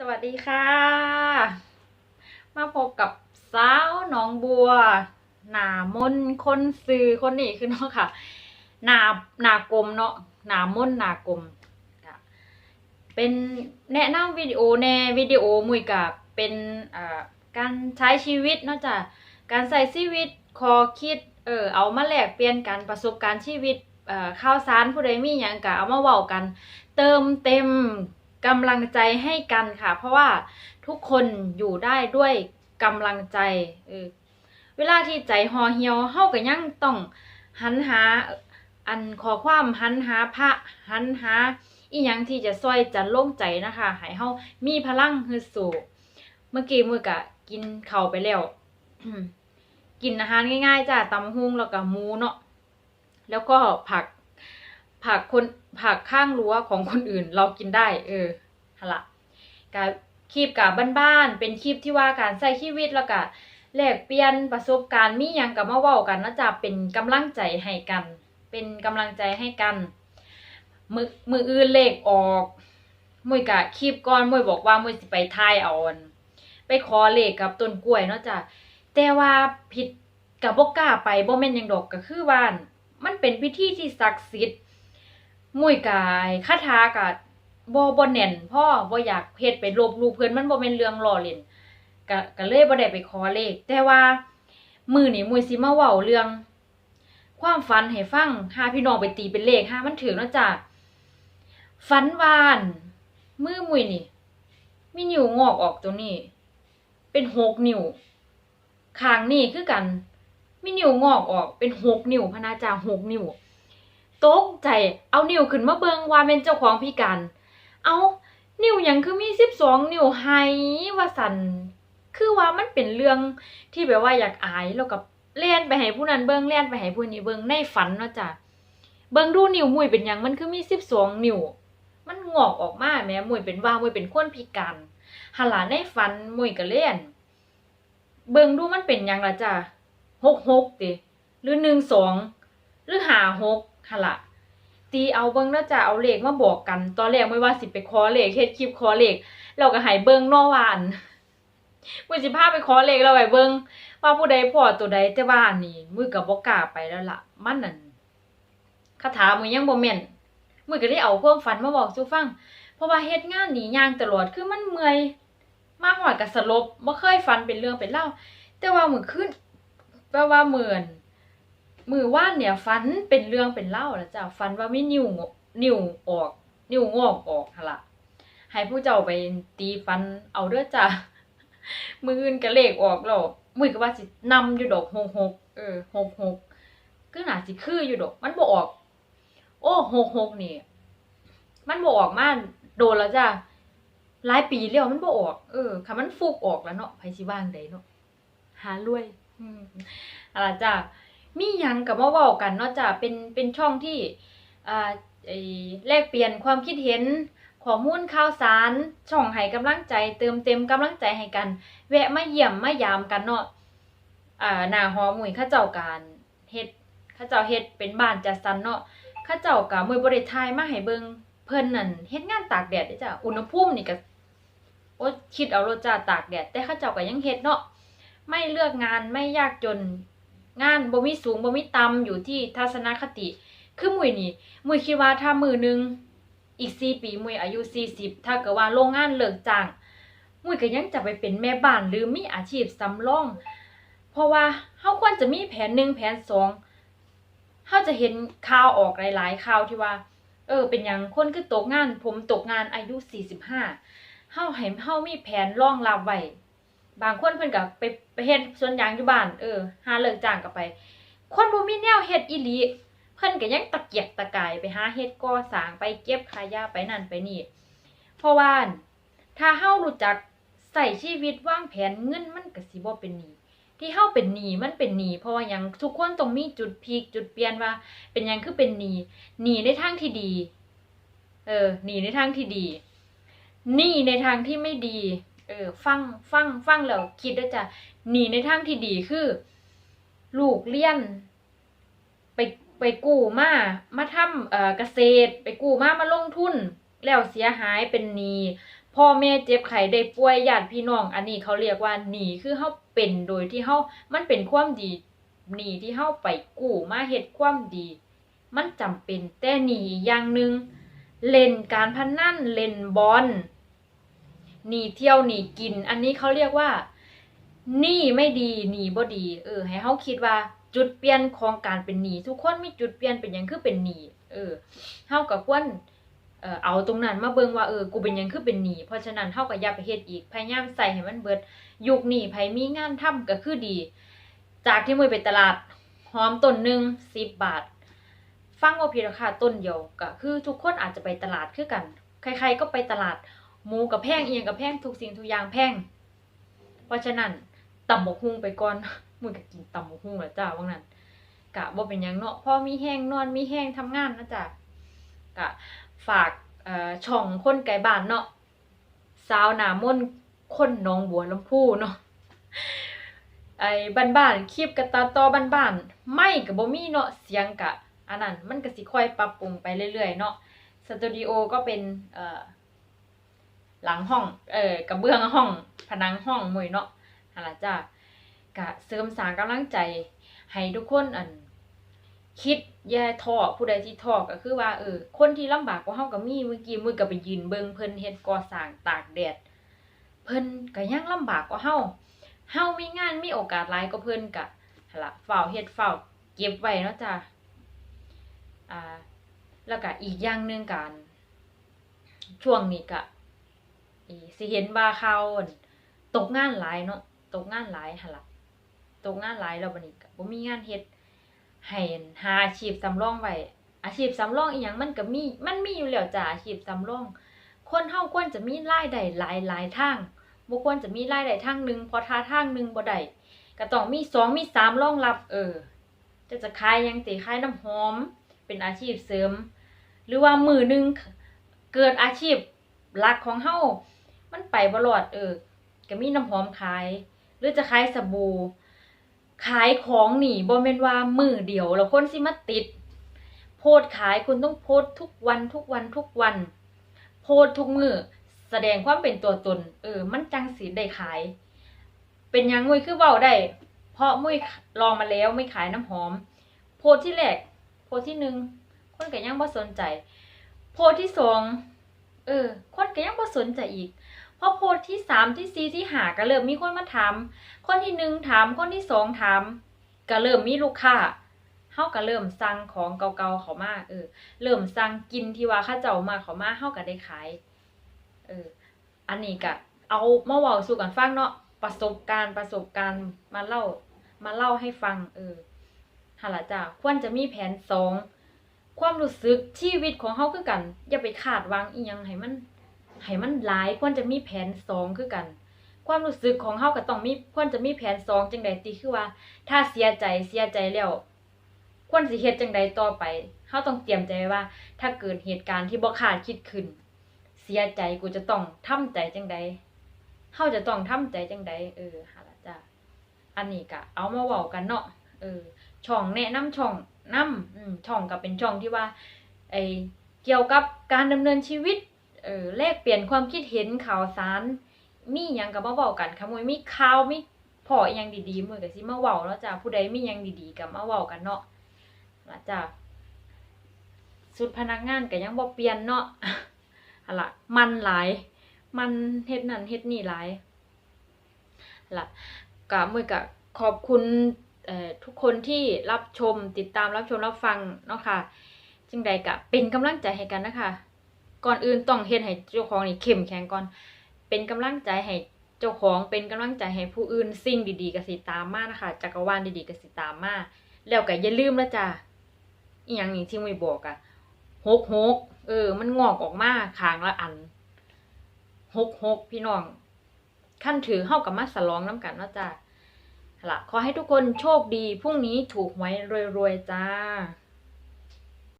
สวัสดีค่ะ มาพบกับสาวหน้องบัว หนามนคนซื้อคนนี้คือเนาะค่ะ หนาหนากลมเนาะหนามนหนากลมเป็นแนะนำวิดีโอแน่วิดีโอมุยกับเป็นการใช้ชีวิตนาะจ้ะการใส่ชีวิตคอคิดเออเอามาแลกเปลี่ยนกันประสบการณ์ชีวิตข่าวสารผู้ใดมีหยังก็เอามาเว้ากัน เติมเต็ม กำลังใจให้กันค่ะ เพราะว่าทุกคนอยู่ได้ด้วยกำลังใจเออเวลาที่ใจห่อเหี่ยวเฮาก็ยังต้องหันหาอันขอความหันหาพระหันหาอีหยังที่จะช่วยจันโล่งใจนะคะให้เฮามีพลังฮึดสู้เมื่อกี้มือก็กินข้าวไปแล้วกินอาหารง่ายๆจ้ะตำฮุ่งแล้วก็หมูเนาะแล้วก็ผัก ผักคนผักข้างรั้วของคนอื่นเรากินได้ เออฮะละกับคลิปกับบ้านๆเป็นคลิปที่ว่าการใช้ชีวิตแล้วก็แลกเปลี่ยนประสบการณ์มีหยังกับมาเว้ากันนะจ๊ะเป็นกำลังใจให้กัน เป็นกำลังใจให้กันมือมืออื่นเลขออกมุยกะคลิปก่อนมุยบอกว่ามุยสิไปทายเอาอนไปขอเลขกับต้นกล้วยเนาะจ้ะแต่ว่าผิดกับบ่กล้าไปบ่แม่นยังดอกก็คือว่ามันเป็นพิธีที่ศักดิ์สิทธิ์ มุ้ยกายคาถากะบ่บ่แน่นพ่อบ่อยากเฮ็ดไปลบลูเพิ่นมันบ่แม่นเรื่องล้อเล่นก็ก็เลยบ่ได้ไปขอเลข แต่ว่ามื้อนี้มุ้ยสิมาเว้าเรื่อง ความฝันให้ฟังหาพี่น้องไปตีเป็นเลขหามันถึงเนาะจ้ะฝันวานมือมุ้ยนี่ มีนิ้วงอกออกตรงนี้ เป็นหกนิ้วข้างนี่คือกัน มีนิ้วงอกออกเป็นหกนิ้วพนาจาหกนิ้ว ตกใจ เอานิ้วขึ้นมาเบิงว่าเป็นเจ้าของพิการ เอานิ้วยังคือมีสิบสองนิ้วไฮว่าสัน คือว่ามันเป็นเรื่องที่แบบว่าอยากอายแล้วกับเล่นไปให้ผู้นั้นเบิงเล่นไปให้ผู้นี้เบิงในฝันเนาะจ้ะ เบิงดูนิ้วมุยเป็นยังมันคือมีสิบสองนิ้ว มันงอกออกมาแม่มุยเป็นว่ามุยเป็นคนพิการหันหลาในฝันมุยก็เล่น เบิงดูมันเป็นยังละจ้ะหกหกติหรือหนึ่งสองหรือหาหก ค่ะละตีเอาเบิ่งแล้วจะเอาเลขมาบอกกัน ตอนแรกไม่ว่าสิไปขอเลขเฮ็ดคลิปขอเลขเราก็ให้เบิ่งนอวาอันมือสิพาไปขอเลขเราไปเบิ่งว่าผู้ใดพอตัวใดแต่ว่านนี้มือก็บ่กล้าไปแล้วล่ะ มันนั่นคาถามือยังบ่แม่นมือก็ได้เอาความฝันมาบอกสู่ฟัง เพราะว่าเฮ็ดงานนี่ย่างตลอดคือมันเมื่อยมาหอดก็สลบบ่เคยฝันเป็นเรื่องเป็นเล่าแต่ว่ามื้อคืนแปลว่าเหมือน มือว่านเนี่ยฟันเป็นเรื่องเป็นเล่าวแล้วจ้ะฟันว่ามีนิ้วงนิ้วออก นิ้วงอกออกหั่นล่ะให้ผู้เจ้าไปตีฟันเอาเด้อจ้ะมืออื่นก็เลขออกแล้วมือก็ว่าสินำอยู่ดอกหกหกเออหกหกก็น่าสิคืออยู่ดอก มันบ่ออก โอ้หกหกนี่ มันบ่ออกมาโดนแล้วจ้ะหลายปีแล้วมันบ่ออก เออค่ะมันฟุกออกแล้วเนาะไผสิว่างใดเนาะหารวย อืมอะล่ะจ้ะ มียังกับมาเว้ากันเนาะจ้ะเป็นเป็นช่องที่อ่าไอ้แลกเปลี่ยนความคิดเห็นข้อมูลข่าวสาร ช่องให้กำลังใจ เติมเต็มกำลังใจให้กัน แวะมาเยี่ยมมายามกันเนาะอ่าหน้าหอหมุยข้าเจ้าการเฮ็ดข้าเจ้าเฮ็ดเป็นบ้านจัดสรรเนาะข้าเจ้าก็มื้อบ่ได้ถ่ายมาให้เบิงเพิ่นนั่นเฮ็ดงานตากแดดด้อจ้ะอุณหภูมินี่ก็โอ๊ยคิดเอาโลจ้าตากแดดแต่ข้าเจ้าก็ยังเฮ็ดเนาะไม่เลือกงานไม่ยากจน งานบ่มีสูงบ่มีต่ำอยู่ที่ทัศนคติ คือมุยนี่ มุยคิดว่าถ้ามือหนึงอีกสี่ปีมุยอายุสี่สิบถ้าเกิดว่าโรงงานเลิกจ้างมุยก็ยังจะไปเป็นแม่บ้านหรือมีอาชีพสำรอง เพราะว่าเฮาควรจะมีแผนหนึ่งแผนสองเฮาจะเห็นข่าวออกหลาย ๆ ข่าวที่ว่า เออ เป็นหยังคนคือตกงาน ผมตกงานอายุสี่สิบห้าเฮาให้เฮามีแผนรองรับไว้ บางคนเพิ่นก็ไปไปเฮ็ดสวนยางอยู่บ้านเออหาเลิกจ้างก็ไป คนบ่มีแนวเฮ็ดอีหลีเพิ่นก็ยังตะเกียกตะกายไปหาเฮ็ดก่อสร้างไปเก็บขายาไปนั่นไปนี่ เพราะว่าถ้าเฮารู้จักใส่ชีวิตวางแผนเงินมันก็สิบ่เป็นหนี้ที่เฮาเป็นหนี้มันเป็นหนี้เพราะว่ายังทุกคนต้องมีจุดพีคจุดเปลี่ยนว่า เป็นยังคือเป็นหนี้หนี้ในทางที่ดี เออหนี้ในทางที่ดีหนี้ในทางที่ไม่ดี เออฟังฟังฟังแล้วคิดด้วยจ้ะหนีในทางที่ดีคือ ลูกเรียน ไปไปกู้มามาทำเอ่อเกษตร ไปกู้มามาลงทุน แล้วเสียหายเป็นหนี้พ่อแม่เจ็บไข้ได้ป่วยญาติพี่น้อง อันนี้เขาเรียกว่าหนี้คือเฮาเป็นโดยที่เฮามันเป็นความดีหนี้ที่เฮาไปกู้มาเฮ็ดความดี มันจำเป็นแต่หนี้อีกอย่างหนึ่งเล่นการพนันเล่นบอล หนีเที่ยวหนีกิน อันนี้เขาเรียกว่าหนี้ไม่ดีหนีบ่ดี เออ ให้เฮาคิดว่าจุดเปลี่ยนของการเป็นหนี้ทุกคนมีจุดเปลี่ยนเป็นยังคือเป็นหนี้เออเฮาก็ควรเออเอาตรงนั้นมาเบิ่งว่าเออกูเป็นยังคือเป็นหนี้เพราะฉะนั้นเฮาก็อย่าไปเฮ็ดอีกพยายามใส่ให้มันเบิดยุคนี้ไผมีงานทำก็คือดี จากที่มื้อไปตลาดหอมต้นหนึ่ง10บบาท ฟังว่าผิดหรอกค่ะต้นเดียวก็คือทุกคนอาจจะไปตลาดคือกัน ใครๆก็ไปตลาด หมูกับแพงเอียงกับแพงทุกสิ่งทุกอย่างแพงเพราะฉะนั้นตำบกฮุงไปก่อนมึงก็กินตำบกฮุงแล้วจ้าว่างั้นกะบ่เป็นยังเนาะพ่อมีแห้งนอนมีแห้งทำงานนะจ้ะกะฝากช่องคนไกลบ้านเนาะสาวหนามนคนหนองบัวลำพูเนาะไอ้บ้านๆคลิปกระตาต่อบ้านๆไม่ก็บ่มีเนาะเสียงกะอันนั้นมันก็สิค่อยปรับปรุงไปเรื่อยๆเนาะสตูดิโอก็เป็นเอ่อ หลังห้อง เอ่อกระเบื้องห้อง ผนังห้องมวยเนาะหั่นล่ะจ้ากะเสริมสร้างกำลังใจ ให้ทุกคนอัน คิดอย่าท้อผู้ใดที่ท้อก็คือว่าเออคนที่ลำบากกว่าเฮาก็มีเมื่อกี้มือก็ไปยืนเบิ่งเพิ่นเฮ็ดก่อสร้างตากแดด เพิ่นก็ยังลำบากกว่าเฮาเฮามีงานมีโอกาสหลายกว่าเพิ่นก็หั่นล่ะเฝ้าวเฮ็ดเฝ้าวเก็บไว้เนาะจ้าอ่าแล้วก็อีกอย่างหนึ่งการช่วงนี้ก็ อีสิเห็นว่าเขาตกงานหลายเนาะตกงานหลายหั่นล่ะตกงานหลายแล้วบัดนี้ก็บ่มีงานเฮ็ดให้อั่นหาอาชีพสำรองไว้อาชีพสำรองอีหยังมันก็มีมันมีอยู่แล้วจ้ะอาชีพสำรอง คนเฮาควรจะมีรายได้หลายหลายทางบ่ควรจะมีรายได้ทางหนึงพอถ้าทางหนึงบ่ได้ก็ต้องมีสองมีสามรองรับ เออจะจะขายยังติขายน้ำหอม เป็นอาชีพเสริม หรือว่ามือหนึงเกิดอาชีพหลักของเฮา มันไปบรอดเออก็มีน้ำหอมขาย หรือจะขายสบู่ขายของหนี่บ่แม่นว่ามือเดียวแล้วคนสิมาติด โพสต์ขายคุณต้องโพสต์ทุกวันทุกวันทุกวัน โพสต์ทุกมือแสดงความเป็นตัวตน เออ มันจังสิได้ขาย เป็นยังมุยคือเว้าได้ เพราะมุยลองมาแล้วไม่ขายน้ำหอม โพสต์ที่แรกโพสต์ที่หนึ่งคนก็ยังบ่สนใจ โพสต์ที่สองเออ คนก็ยังบ่สนใจอีก พอโพสที่สามที่สี่ที่ห้าก็เริ่มมีคนมาถาม คนที่หนึ่งถามคนที่สองถามก็เริ่มมีลูกค้าเฮาก็เริ่มสั่งของเก่าๆเขามาเออ เริ่มสั่งกินที่ว่าข้าเจ้ามาเขามาเฮาก็ได้ขาย เออ อันนี้ก็เอามาเว้าสู่กันฟังเนาะประสบการณ์ประสบการณ์มาเล่า มาเล่าให้ฟัง เออหั่นล่ะจ้ะควรจะมีแผนสองความรู้สึกชีวิตของเฮาคือกัน อย่าไปคาดหวังอีหยังให้มัน ให้มันหลายควรจะมีแผนสองคือกัน ความรู้สึกของเฮาก็ต้องมีควรจะมีแผนสองจังใดติคือว่า ถ้าเสียใจเสียใจแล้วควรสิเฮ็ดจังใดต่อไปเฮาต้องเตรียมใจไว้ว่า ถ้าเกิดเหตุการณ์ที่บ่คาดคิดขึ้น เสียใจกูจะต้องทำใจจังใดเฮาจะต้องทำใจจังใดเออหั่นล่ะจ้ะอันนี้ก็เอามาเว้ากันเนาะเออ ช่องแนะนำช่องนำอืมช่องก็เป็นช่องที่ว่าไอเกี่ยวกับการดำเนินชีวิต เออแลกเปลี่ยนความคิดเห็นข่าวสาร มีหยังก็มาเว้ากันค่ะมวยมีข่าวมีพออีหยังดีๆมื้อก็สิมาเว้าเนาะจ้ะผู้ใดมีหยังดีๆก็มาเว้ากันเนาะล่ะจ้ะสุดพนักงานก็ยังบ่เปลี่ยนเนาะหั่นล่ะมันหลาย มันเฮ็ดนั่นเฮ็ดนี่หลายล่ะก็มื้อก็ขอบคุณเอ่อทุกคนที่รับชมติดตามรับชมรับฟังเนาะค่ะจึงใดก็เป็นกำลังใจให้กันนะคะ ก่อนอื่นต้องเฮ็ดให้เจ้าของนี่เข้มแข็งก่อน เป็นกำลังใจให้เจ้าของเป็นกำลังใจให้ผู้อื่นสิ่งดีๆก็สิตามมานะคะจักรวาลดีๆก็สิตามมาแล้วก็อย่าลืมนะจ้ะอีหยังนี่ที่ไม่บอกอะหกหกเออ มันงอกออกมาข้างละอันหกหกพี่น้องขั้นถือเฮากับมาสลองน้ำกันนะจ้ะล่ะขอให้ทุกคนโชคดี พรุ่งนี้ถูกหวยรวยๆจ้า